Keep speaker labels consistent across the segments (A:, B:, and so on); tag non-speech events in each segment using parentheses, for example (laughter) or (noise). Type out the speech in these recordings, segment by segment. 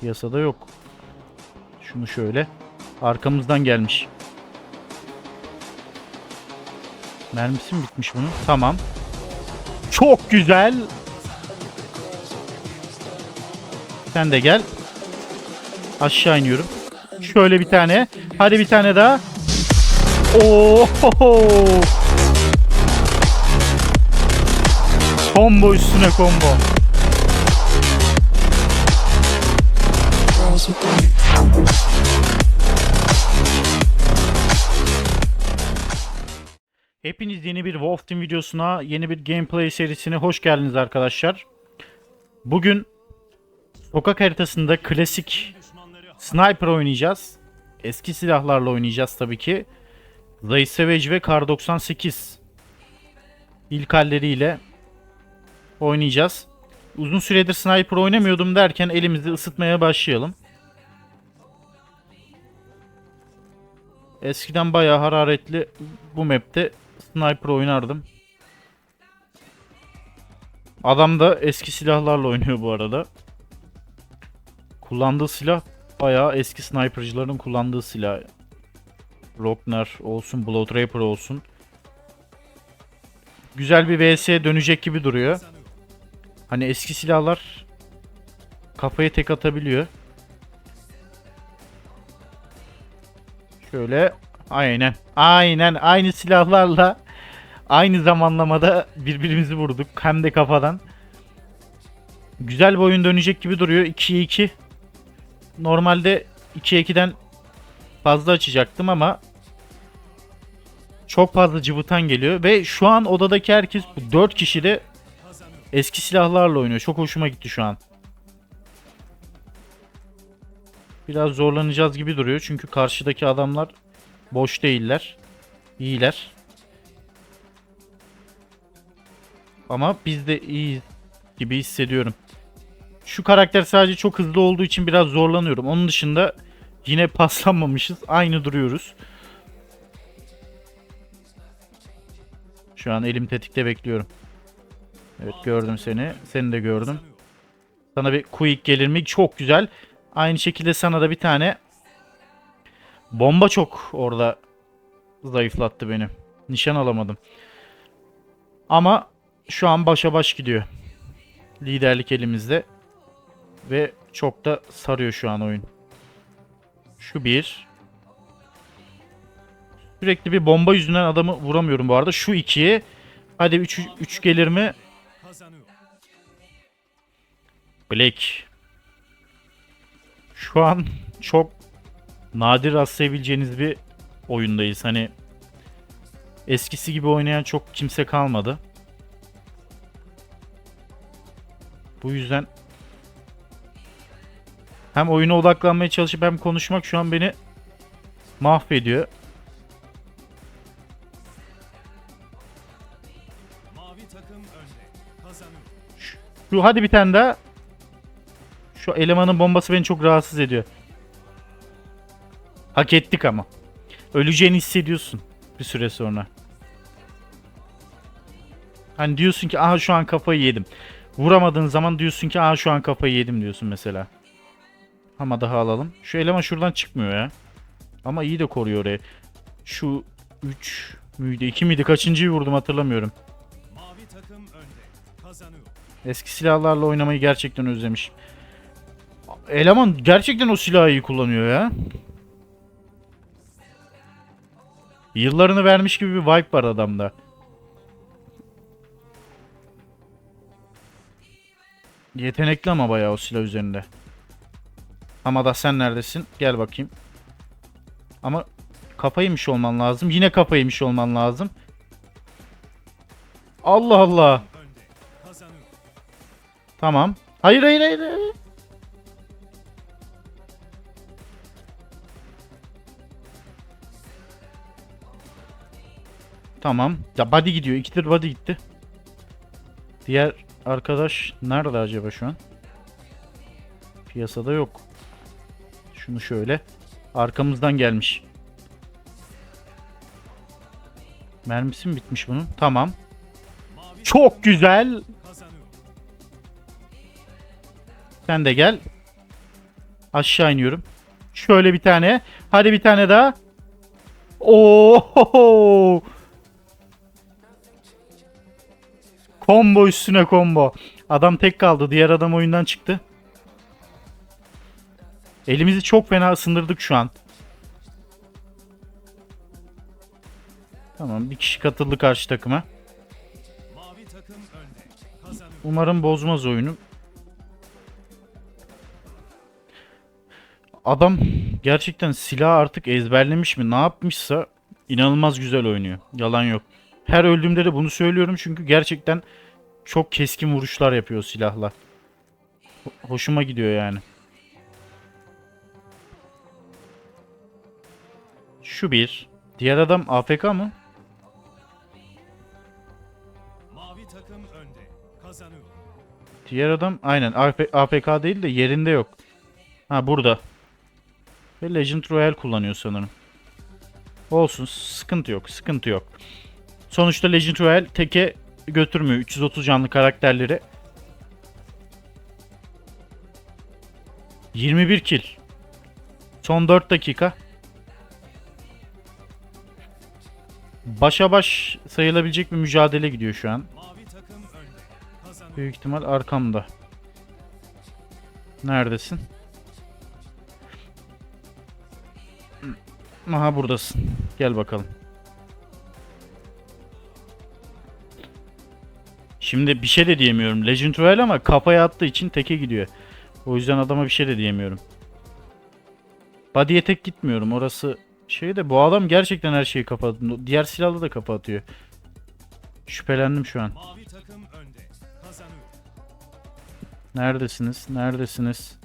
A: Piyasada yok. Şunu şöyle. Arkamızdan gelmiş. Mermisi mi bitmiş bunun? Tamam. Çok güzel. Sen de gel. Aşağı iniyorum. Şöyle bir tane. Hadi bir tane daha. Oo! Combo üstüne combo. Hepiniz yeni bir Wolf Team videosuna, yeni bir gameplay serisine hoş geldiniz arkadaşlar. Bugün sokak haritasında klasik sniper oynayacağız. Eski silahlarla oynayacağız tabii ki. Zay Savage ve Kar 98 ilk halleriyle oynayacağız. Uzun süredir sniper oynamıyordum derken elimizi ısıtmaya başlayalım. Eskiden bayağı hararetli bu map'te sniper oynardım. Adam da eski silahlarla oynuyor bu arada. Kullandığı silah bayağı eski snipercıların kullandığı silah. Rockner olsun, Blood Raper olsun. Güzel bir vs dönecek gibi duruyor. Hani eski silahlar kafaya tek atabiliyor. Şöyle aynen aynen aynı silahlarla aynı zamanlamada birbirimizi vurduk hem de kafadan. Güzel bir oyun dönecek gibi duruyor. 2'ye 2. Normalde 2'ye 2'den fazla açacaktım ama çok fazla cıvıtan geliyor ve şu an odadaki herkes 4 kişi de eski silahlarla oynuyor. Çok hoşuma gitti şu an. Biraz zorlanacağız gibi duruyor çünkü karşıdaki adamlar boş değiller. İyiler. Ama biz de iyi gibi hissediyorum. Şu karakter sadece çok hızlı olduğu için biraz zorlanıyorum. Onun dışında yine (laughs) paslanmamışız. Aynı duruyoruz. Şu an elim tetikte bekliyorum. Evet gördüm seni. Seni de gördüm. Sana bir quick gelir mi? Çok güzel. Aynı şekilde sana da bir tane bomba çok orada zayıflattı beni. Nişan alamadım. Ama şu an başa baş gidiyor. Liderlik elimizde. Ve çok da sarıyor şu an oyun. Şu bir. Sürekli bir bomba yüzünden adamı vuramıyorum bu arada. Şu ikiye. Hadi 3 3 gelir mi? Black. Şu an çok nadir rastlayabileceğiniz bir oyundayız. Hani eskisi gibi oynayan çok kimse kalmadı. Bu yüzden hem oyuna odaklanmaya çalışıp hem konuşmak şu an beni mahvediyor. Şu hadi bir tane daha. Şu elemanın bombası beni çok rahatsız ediyor. Hak ettik ama. Öleceğini hissediyorsun bir süre sonra. Hani diyorsun ki aha şu an kafayı yedim. Vuramadığın zaman diyorsun ki aha şu an kafayı yedim diyorsun mesela. Ama daha alalım. Şu eleman şuradan çıkmıyor ya. Ama iyi de koruyor orayı. Şu 3 müydü 2 miydi kaçıncıyı vurdum hatırlamıyorum.
B: Mavi takım önde. Kazanıyor.
A: Eski silahlarla oynamayı gerçekten özlemiş. Eleman gerçekten o silahı iyi kullanıyor ya. Yıllarını vermiş gibi bir vibe var adamda. Yetenekli ama bayağı o silah üzerinde. Ama da sen neredesin? Gel bakayım. Ama kafaymış olman lazım. Yine kafaymış olman lazım. Allah Allah. Tamam. Hayır hayır hayır. hayır. Tamam. Ya body gidiyor. İkidir body gitti. Diğer arkadaş nerede acaba şu an? Piyasada yok. Şunu şöyle. Arkamızdan gelmiş. Mermisi mi bitmiş bunun? Tamam. Çok güzel. Sen de gel. Aşağı iniyorum. Şöyle bir tane. Hadi bir tane daha. Oo! Combo üstüne combo. Adam tek kaldı. Diğer adam oyundan çıktı. Elimizi çok fena ısındırdık şu an. Tamam bir kişi katıldı karşı takıma. Umarım bozmaz oyunu. Adam gerçekten silah artık ezberlemiş mi ne yapmışsa inanılmaz güzel oynuyor. Yalan yok. Her öldüğümde de bunu söylüyorum çünkü gerçekten çok keskin vuruşlar yapıyor silahla. Ho- Hoşuma gidiyor yani. Şu bir. Diğer adam AFK mı?
B: Mavi takım önde. Kazanıyor.
A: Diğer adam aynen APK değil de yerinde yok. Ha burada. Ve Legend Royale kullanıyor sanırım. Olsun sıkıntı yok sıkıntı yok. Sonuçta Legend Royale teke götürmüyor 330 canlı karakterleri. 21 kill. Son 4 dakika. Başa baş sayılabilecek bir mücadele gidiyor şu an. Büyük ihtimal arkamda. Neredesin? Aha buradasın. Gel bakalım. Şimdi bir şey de diyemiyorum. Legend Royale ama kafaya attığı için teke gidiyor. O yüzden adama bir şey de diyemiyorum. Body'ye tek gitmiyorum. Orası şey de bu adam gerçekten her şeyi kapattı. Diğer silahla da kafa atıyor. Şüphelendim şu an. Neredesiniz? Neredesiniz?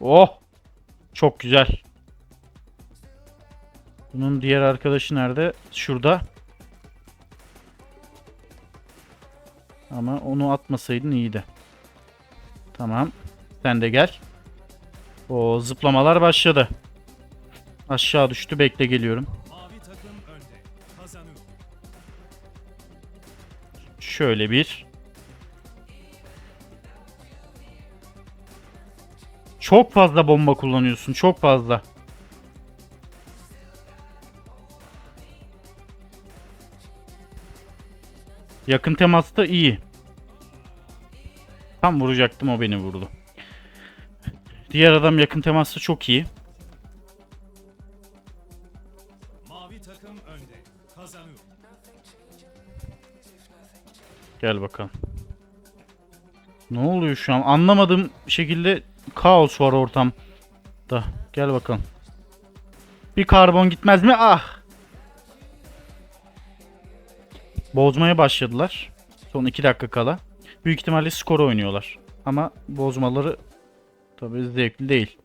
A: Oh! Çok güzel. Bunun diğer arkadaşı nerede? Şurada. Ama onu atmasaydın iyiydi. Tamam. Sen de gel. O zıplamalar başladı. Aşağı düştü. Bekle geliyorum. Şöyle bir. Çok fazla bomba kullanıyorsun. Çok fazla. Yakın temasta iyi. Tam vuracaktım o beni vurdu. Diğer adam yakın temasta çok iyi.
B: Mavi takım önde. Kazanıyor.
A: Gel bakalım. Ne oluyor şu an? Anlamadığım şekilde kaos var ortamda. Gel bakalım. Bir karbon gitmez mi? Ah! Bozmaya başladılar. Son 2 dakika kala. Büyük ihtimalle skor oynuyorlar. Ama bozmaları tabii zevkli değil.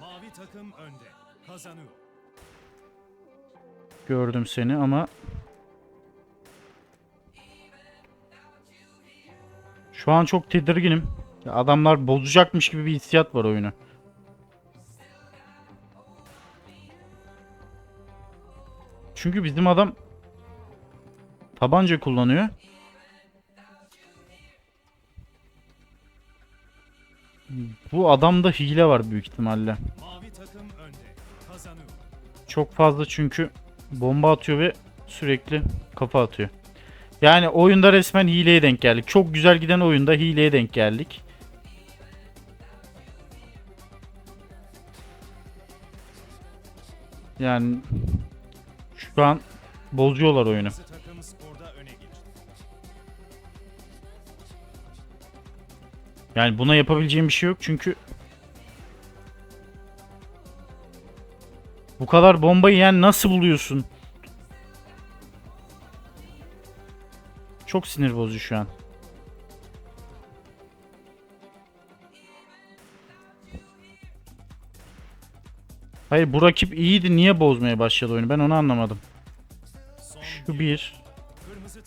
B: Mavi takım önde. Kazanıyor.
A: Gördüm seni ama Şu an çok tedirginim. Ya adamlar bozacakmış gibi bir hissiyat var oyunu. Çünkü bizim adam tabanca kullanıyor. Bu adamda hile var büyük ihtimalle. Çok fazla çünkü bomba atıyor ve sürekli kafa atıyor. Yani oyunda resmen hileye denk geldik. Çok güzel giden oyunda hileye denk geldik. Yani şu an bozuyorlar oyunu. Yani buna yapabileceğim bir şey yok çünkü bu kadar bombayı yani nasıl buluyorsun? Çok sinir bozucu şu an. Hayır bu rakip iyiydi niye bozmaya başladı oyunu ben onu anlamadım. Şu bir,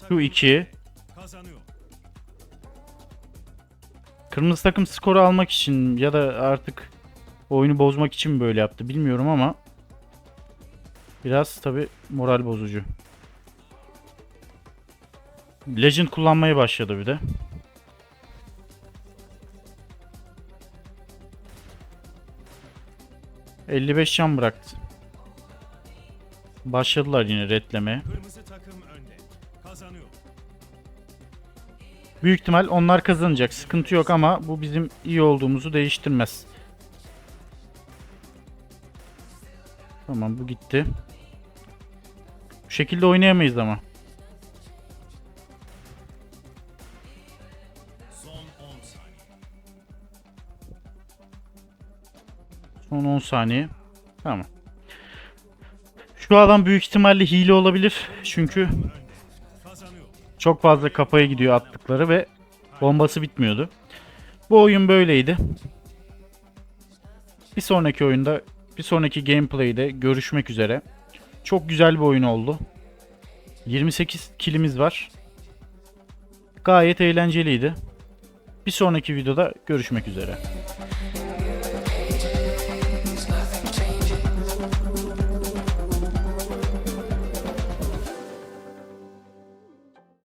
A: şu iki. Kırmızı takım skoru almak için ya da artık oyunu bozmak için mi böyle yaptı bilmiyorum ama biraz tabi moral bozucu. Legend kullanmaya başladı bir de. ...55 can bıraktı. Başladılar yine.
B: Kazanıyor.
A: Büyük ihtimal onlar kazanacak. Sıkıntı yok ama bu bizim iyi olduğumuzu değiştirmez. Tamam bu gitti. Bu şekilde oynayamayız ama.
B: Son 10 saniye.
A: Son 10 saniye. Tamam. Şu adam büyük ihtimalle hile olabilir. Çünkü çok fazla kafaya gidiyor attıkları ve bombası bitmiyordu. Bu oyun böyleydi. Bir sonraki oyunda, bir sonraki gameplay'de görüşmek üzere. Çok güzel bir oyun oldu. 28 kilimiz var. Gayet eğlenceliydi. Bir sonraki videoda görüşmek üzere.